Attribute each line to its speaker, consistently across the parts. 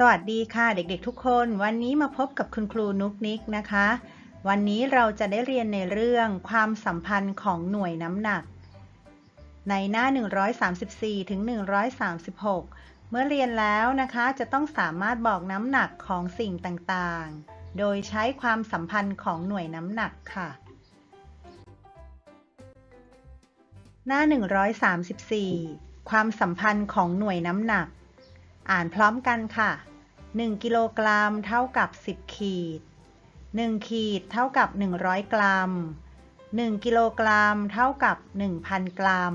Speaker 1: สวัสดีค่ะเด็กๆทุกคน วันนี้มาพบกับคุณครูนุกนิกนะคะ วันนี้เราจะได้เรียนในเรื่องความสัมพันธ์ของหน่วยน้ำหนัก ในหน้า 134 ถึง 136 เมื่อเรียนแล้วนะคะจะต้องสามารถบอกน้ำหนักของสิ่งต่างๆ โดยใช้ความสัมพันธ์ของหน่วยน้ำหนักค่ะ หน้า 134 ความสัมพันธ์ของหน่วยน้ำหนักอ่านพร้อมกันค่ะ 1 กิโลกรัมเท่ากับ 10 ขีด 1 ขีดเท่ากับ 100 กรัม 1 กิโลกรัมเท่ากับ 1,000 กรัม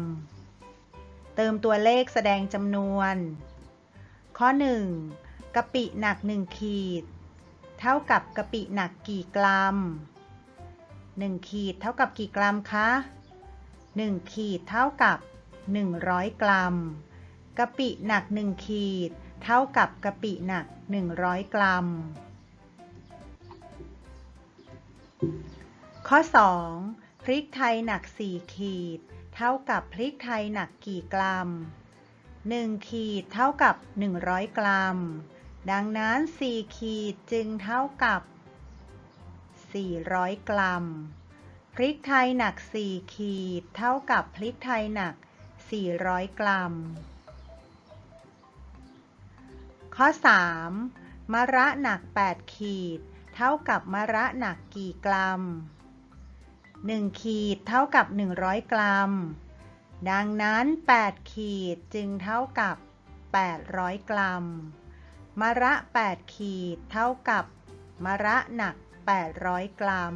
Speaker 1: เติมตัวเลขแสดงจำนวน ข้อ 1. กะปิหนัก 1 ขีด เท่ากับกะปิหนักกี่กรัม 1 ขีดเท่ากับกี่กรัมคะ 1 ขีดเท่ากับ 100 กรัมกะปิหนัก 1 ขีด เท่ากับกะปิหนัก 100 กรัม ข้อ 2. พริกไทยหนัก 4 ขีด เท่ากับพริกไทยหนักกี่กรัม 1 ขีดเท่ากับ 100 กรัม ดังนั้น 4 ขีดจึงเท่ากับ 400 กรัม พริกไทยหนัก 4 ขีด เท่ากับพริกไทยหนัก 400 กรัม ข้อ 3. มะระหนัก 8 ขีด เท่ากับมะระหนักกี่กรัม 1 ขีดเท่ากับ 100 กรัม ดังนั้น 8 ขีดจึงเท่ากับ 800 กรัม มะระ 8 ขีดเท่ากับมะระหนัก 800 กรัม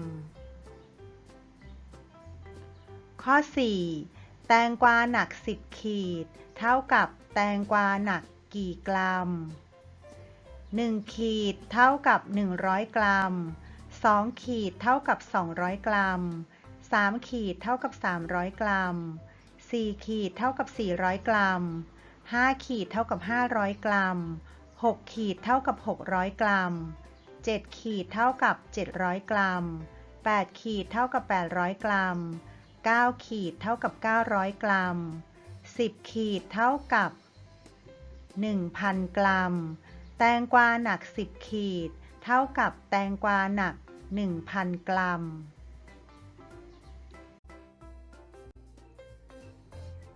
Speaker 1: ข้อ 4. แตงกวาหนัก 10 ขีด เท่ากับแตงกวาหนักกี่กรัม 1 ขีดเท่ากับ 100 กรัม 2 ขีดเท่ากับ 200 กรัม 3 ขีดเท่ากับ 300 กรัม 4 ขีดเท่ากับ 400 กรัม 5 ขีดเท่ากับ 500 กรัม 6 ขีดเท่ากับ 600 กรัม 7 ขีดเท่ากับ 700 กรัม 8 ขีดเท่ากับ 800 กรัม 9 ขีดเท่ากับ 900 กรัม 10 ขีดเท่ากับ 1,000 กรัม แตงกวาหนัก 10 ขีด เท่ากับแตงกวาหนัก 1,000 กรัม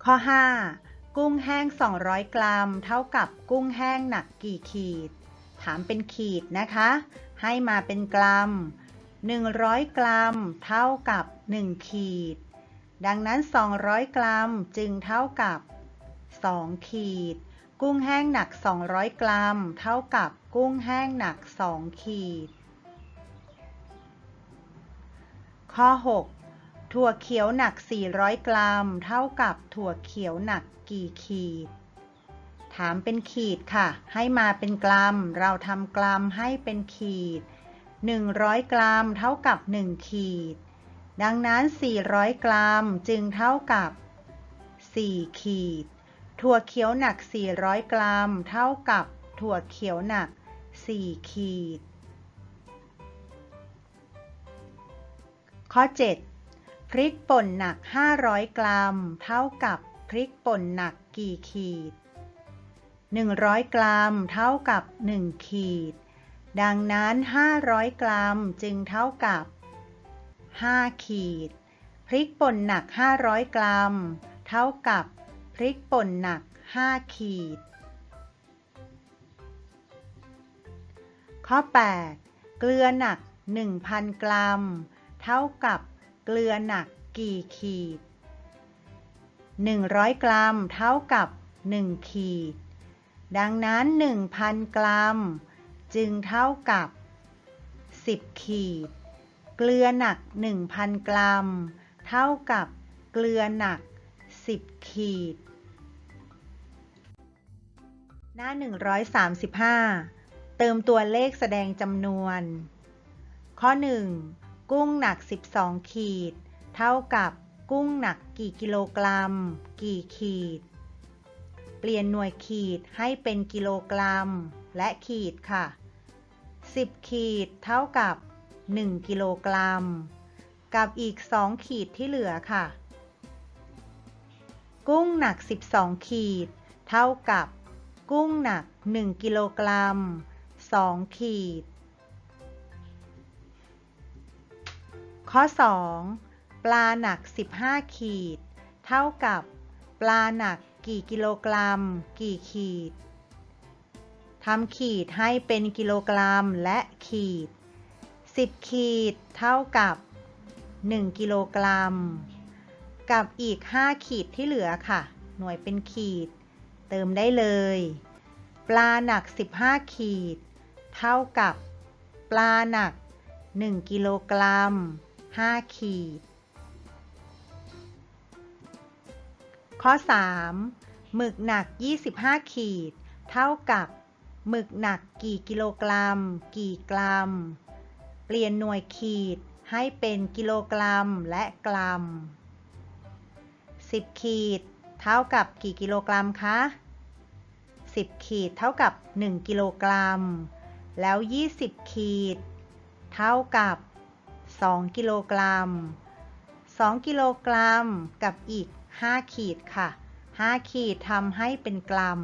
Speaker 1: ข้อ 5 กุ้งแห้ง 200 กรัม เท่ากับกุ้งแห้งหนักกี่ขีด ถามเป็นขีดนะคะ ให้มาเป็นกรัม 100 กรัม เท่ากับ 1 ขีด ดังนั้น 200 กรัมจึงเท่ากับ 2 ขีด กุ้งแห้งหนัก 200 กรัม เท่ากับกุ้งแห้งหนัก 2 ขีด ข้อ 6 ถั่วเขียวหนัก 400 กรัม เท่ากับถั่วเขียวหนักกี่ขีด ถามเป็นขีดค่ะ ให้มาเป็นกรัม เราทำกรัมให้เป็นขีด 100 กรัม เท่ากับ 1 ขีด ดังนั้น 400 กรัมจึงเท่ากับ 4 ขีด ถั่วเขียวหนัก 400 กรัม เท่ากับถั่วเขียวหนัก 4 ขีด ข้อ 7 พริกป่นหนัก 500 กรัม เท่ากับพริกป่นหนักกี่ขีด 100 กรัม เท่ากับ 1 ขีด ดังนั้น 500 กรัมจึงเท่ากับ 5 ขีด พริกป่นหนัก 500 กรัม เท่ากับ พริกป่นหนัก 5 ขีด ข้อ 8 เกลือหนัก 1,000 กรัม เท่ากับเกลือหนักกี่ขีด 100 กรัม เท่ากับ 1 ขีด ดังนั้น 1,000 กรัม จึงเท่ากับ 10 ขีด เกลือหนัก 1,000 กรัม เท่ากับเกลือหนัก 10 ขีด หน้า 135 เติมตัวเลขแสดงจำนวน ข้อ 1 กุ้งหนัก 12 ขีด เท่ากับกุ้งหนักกี่กิโลกรัม กี่ขีด เปลี่ยนหน่วยขีดให้เป็นกิโลกรัม และขีดค่ะ 10 ขีดเท่ากับ 1 กิโลกรัม กับอีก 2 ขีดที่เหลือค่ะ กุ้งหนัก 12 ขีด เท่ากับ กุ้งหนัก 1 กิโลกรัม 2 ขีด ข้อ 2 ปลาหนัก 15 ขีด เท่ากับ ปลาหนักกี่กิโลกรัม กี่ขีดทำขีดให้เป็นกิโลกรัมและขีด 10 ขีด เท่ากับ 1 กิโลกรัม กับอีก 5 ขีดที่เหลือค่ะ หน่วยเป็นขีด เติมได้เลย ปลาหนัก 15 ขีด เท่ากับ ปลาหนัก 1 กิโลกรัม 5 ขีด ข้อ 3 หมึกหนัก 25 ขีด เท่ากับ หมึกหนักกี่กิโลกรัม กี่กรัม เปลี่ยนหน่วยขีดให้เป็นกิโลกรัมและกรัม 10 ขีด เท่ากับกี่กิโลกรัมคะ 10 ขีดเท่ากับ 1 กิโลกรัม แล้ว 20 ขีด เท่ากับ 2 กิโลกรัม 2 กิโลกรัมกับอีก 5 ขีดค่ะ 5 ขีดทำให้เป็นกรัม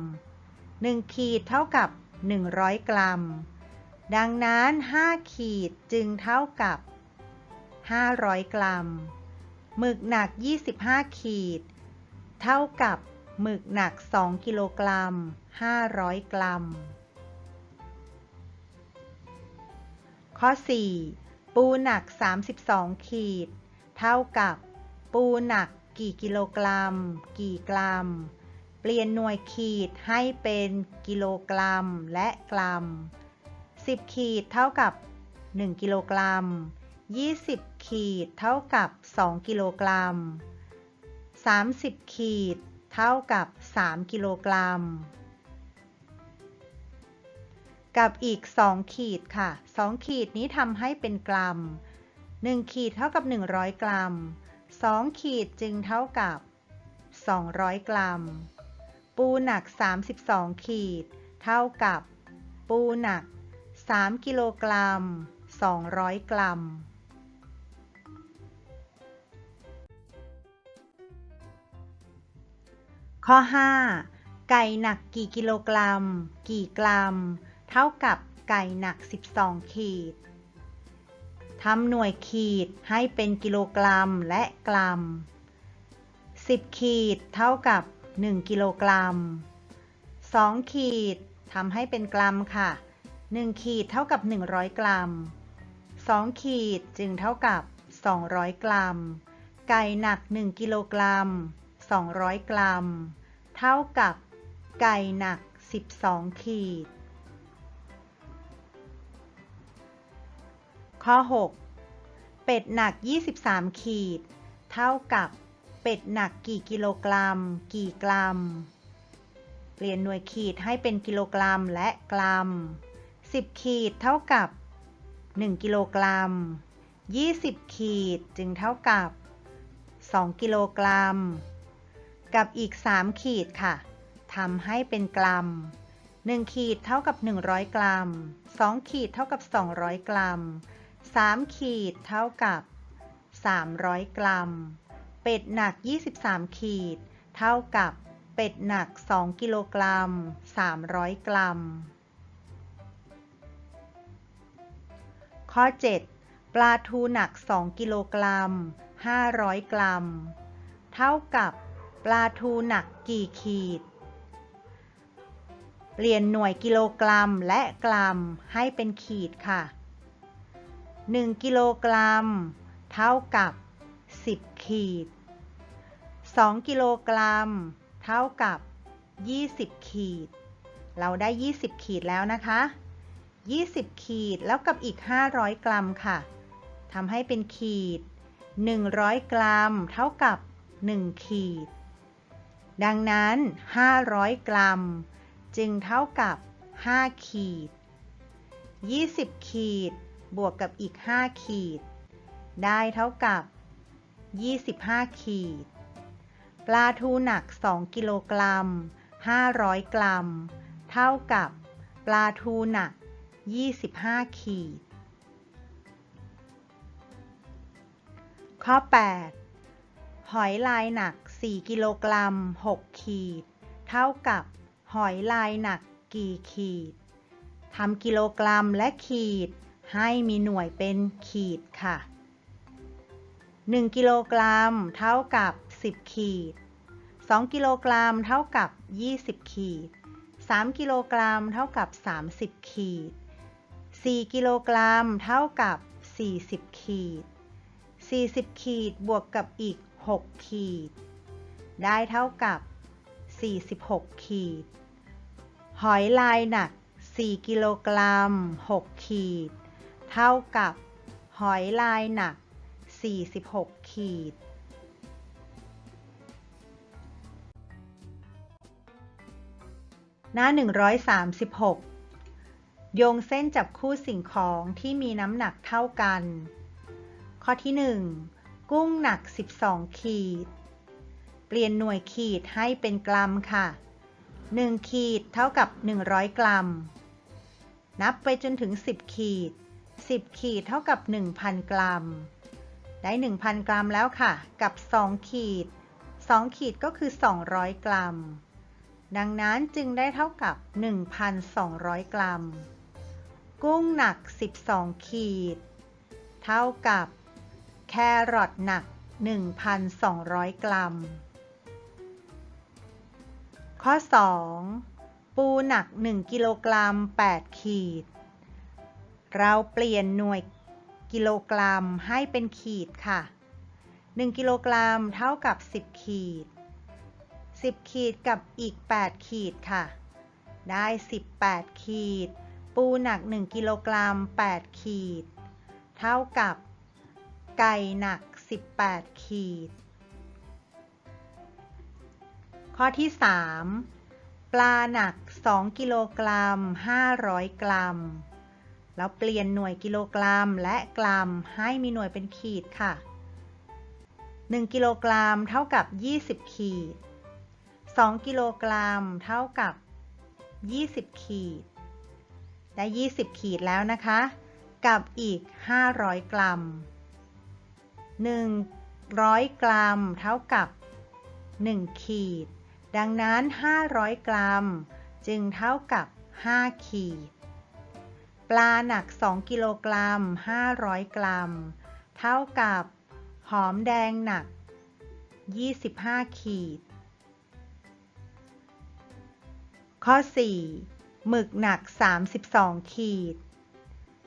Speaker 1: 1 ขีดเท่ากับ 100 กรัม ดังนั้น 5 ขีดจึงเท่ากับ 500 กรัม หมึกหนัก 25 ขีด เท่ากับหมึกหนัก 2 กิโลกรัม 500 กรัม ข้อ 4 ปูหนัก 32 ขีด เท่ากับ ปูหนักกี่กิโลกรัม กี่กรัม เปลี่ยนหน่วยขีดให้เป็นกิโลกรัมและกรัม 10 ขีดเท่ากับ 1 กิโลกรัม 20 ขีดเท่ากับ 2 กิโลกรัม 30 ขีดเท่ากับ 3 กิโลกรัม กับอีก 2 ขีดค่ะ 2 ขีดนี้ทำให้เป็นกรัม 1 ขีดเท่ากับ 100 กรัม 2 ขีดจึงเท่ากับ 200 กรัม ปูหนัก 32 ขีด เท่ากับ ปูหนัก 3 กิโลกรัม 200 กรัม ข้อ 5 ไก่หนักกี่กิโลกรัม กี่กรัม เท่ากับไก่หนัก 12 ขีดทำหน่วยขีดให้เป็นกิโลกรัมและกรัม 10 ขีดเท่ากับ 1 กิโลกรัม 2 ขีดทำให้เป็นกรัมค่ะ 1 ขีดเท่ากับ 100 กรัม 2 ขีดจึงเท่ากับ 200 กรัม ไก่หนัก 1 กิโลกรัม 200 กรัม เท่ากับไก่หนัก 12 ขีด ข้อ 6 เป็ดหนัก 23 ขีด เท่ากับเป็ดหนักกี่กิโลกรัม กี่กรัม เปลี่ยนหน่วยขีดให้เป็นกิโลกรัมและกรัม 10 ขีดเท่ากับ 1 กิโลกรัม 20 ขีดจึงเท่ากับ 2 กิโลกรัม กับอีก 3 ขีดค่ะทำให้เป็นกรัม 1 ขีดเท่ากับ 100 กรัม 2 ขีดเท่ากับ 200 กรัม 3 ขีดเท่ากับ 300 กรัม เป็ดหนัก 23 ขีด เท่ากับเป็ดหนัก 2 กิโลกรัม 300 กรัม ข้อ 7 ปลาทูหนัก 2 กิโลกรัม 500 กรัม เท่ากับ ปลาทูหนักกี่ขีด เปลี่ยนหน่วยกิโลกรัมและกรัมให้เป็นขีดค่ะ 1 กิโลกรัม เท่ากับ 10 ขีด 2 กิโลกรัม เท่ากับ 20 ขีด เราได้ 20 ขีดแล้วนะคะ 20 ขีดแล้วกับอีก 500 กรัมค่ะทำให้เป็นขีด 100 กรัม เท่ากับ 1 ขีด ดังนั้น 500 กรัม จึงเท่ากับ 5 ขีด 20 ขีด บวกกับอีก 5 ขีด ได้เท่ากับ 25 ขีด ปลาทูหนัก 2 กิโลกรัม 500 กรัม เท่ากับ ปลาทูหนัก 25 ขีด ข้อ 8 หอยลายหนัก 4 กิโลกรัม 6 ขีด เท่ากับ หอยลายหนักกี่ขีดทำกิโลกรัมและขีด ให้มีหน่วยเป็นขีดค่ะ 1 กิโลกรัมเท่ากับ 10 ขีด 2 กิโลกรัมเท่ากับ 20 ขีด 3 กิโลกรัมเท่ากับ 30 ขีด 4 กิโลกรัมเท่ากับ 40 ขีด 40 ขีดบวกกับอีก 6 ขีด ได้เท่ากับ 46 ขีด หอยลายหนัก 4 กิโลกรัม 6 ขีด เท่ากับ หอยลายหนัก 46 ขีดหน้า 136 โยงเส้นจับคู่สิ่งของที่มีน้ำหนักเท่ากัน ข้อที่ 1 กุ้งหนัก 12 ขีด เปลี่ยนหน่วยขีดให้เป็นกรัมค่ะ 1 ขีดเท่ากับ 100 กรัม นับไปจนถึง 10 ขีด 10 ขีดเท่ากับ 1,000 กรัม ได้ 1,000 กรัมแล้วค่ะ กับ 2 ขีด 2 ขีดก็คือ 200 กรัม ดังนั้นจึงได้เท่ากับ 1,200 กรัม กุ้งหนัก 12 ขีด เท่ากับ แครอทหนัก 1,200 กรัม ข้อ 2 ปูหนัก 1 กิโลกรัม 8 ขีด เราเปลี่ยนหน่วยกิโลกรัมให้เป็นขีดค่ะ 1 กิโลกรัมเท่ากับ 10 ขีด 10 ขีดกับอีก 8 ขีดค่ะ ได้ 18 ขีด ปูหนัก 1 กิโลกรัม 8 ขีด เท่ากับ ไก่หนัก 18 ขีด ข้อที่ 3 ปลาหนัก 2 กิโลกรัม 500 กรัม แล้วเปลี่ยนหน่วยกิโลกรัมและกรัมให้มีหน่วยเป็นขีดค่ะ 1 กิโลกรัมเท่ากับ 20 ขีด 2 กิโลกรัมเท่ากับ 20 ขีด ได้ 20 ขีดแล้วนะคะ กับอีก 500 กรัม 100 กรัม เท่ากับ 1 ขีด ดังนั้น 500 กรัม จึงเท่ากับ 5 ขีด ปลาหนัก 2 กิโลกรัม 500 กรัม เท่ากับ หอมแดงหนัก 25 ขีด ข้อ 4 หมึกหนัก 32 ขีด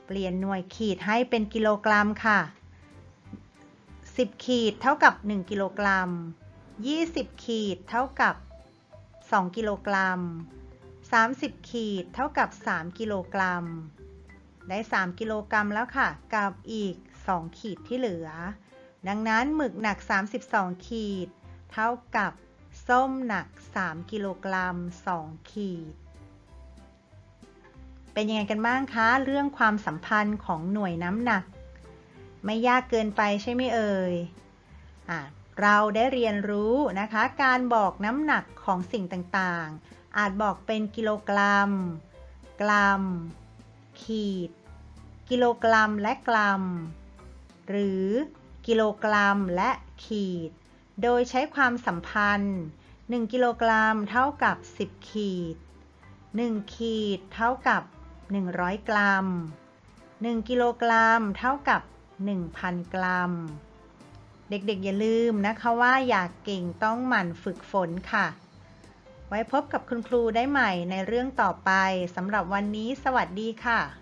Speaker 1: เปลี่ยนหน่วยขีดให้เป็นกิโลกรัมค่ะ 10 ขีดเท่ากับ 1 กิโลกรัม 20 ขีดเท่ากับ 2 กิโลกรัม 30 ขีดเท่ากับ 3 กิโลกรัม ได้ 3 กิโลกรัมแล้วค่ะ กับอีก 2 ขีดที่เหลือ ดังนั้นหมึกหนัก 32 ขีด เท่ากับ ส้มหนัก 3 กิโลกรัม 2 ขีด เป็นยังไงกันบ้างคะ เรื่องความสัมพันธ์ของหน่วยน้ำหนัก ไม่ยากเกินไปใช่ไหมเอ่ยอะเราได้เรียนรู้นะคะ การบอกน้ำหนักของสิ่งต่างๆ อาจบอกเป็นกิโลกรัม กรัม ขีด กิโลกรัมและกรัม หรือกิโลกรัมและขีด โดยใช้ความสัมพันธ์ 1 กิโลกรัมเท่ากับ 10 ขีด 1 ขีดเท่ากับ 100 กรัม 1 กิโลกรัมเท่ากับ 1,000 กรัม เด็กๆอย่าลืมนะคะว่าอยากเก่งต้องหมั่นฝึกฝนค่ะ ไว้พบกับคุณครูได้ใหม่ในเรื่องต่อไปสำหรับวันนี้สวัสดีค่ะ